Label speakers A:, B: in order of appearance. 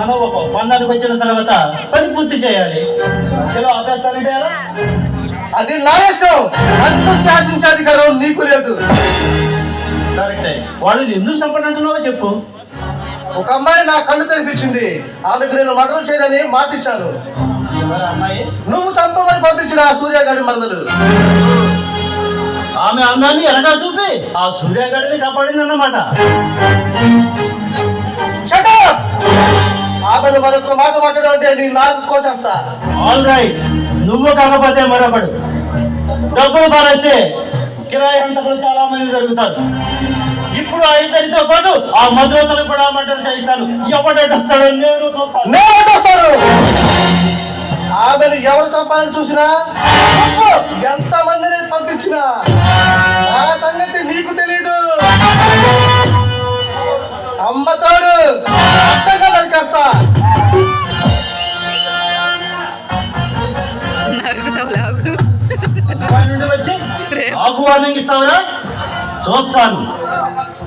A: మనం ఒక ఒప్పందానికి వచ్చిన తర్వాత పని పూర్తి చేయాలి. మధ్యలో ఆపేస్తానంటే
B: అది నా ఇష్టం. నన్ను శాసించే అధికారం నీకు లేదు.
A: కరెక్టే. వాళ్ళు ఎందుకు చంపనంటున్నావో చెప్పు.
B: ఒక అమ్మాయి నా కళ్ళు తెరిపించింది. ఆమెకు నేను మటలు చేయనని మాటిచ్చాను.
A: అమ్మాయి?
B: నువ్వు చంపమని పంపించిన ఆ సూర్యగాడి మరదలు.
A: ఆమె అందాన్ని ఎరగా చూపి ఆ సూర్యగాడిని కాపాడిందన్నమాట.
B: మరొక మాట మాట్లాడడం అంటే నీ నాకు కోసేస్తా
A: ఆల్ రైట్ నువ్వు కాకపోతే మరొకడు. డబ్బులు పారేస్తే కిరాయి హంతకులు చాలా మంది జరుగుతారు ఇప్పుడు ఆ ఇద్దరితో పాటు ఆ మధురతను కూడా మటన్ చేయిస్తాను ఎవడొస్తాడో నేను చూస్తాను.
B: నేను వస్తాను ఆమెను ఎవరు చంపాలని చూసినా? ఎంత మందిని పంపించినా? ఆ సంగతి నీకు తెలీదు. అమ్మతోడు
C: నరుకుతావు లాగు.
A: ఇస్తావురా? చూస్తాను.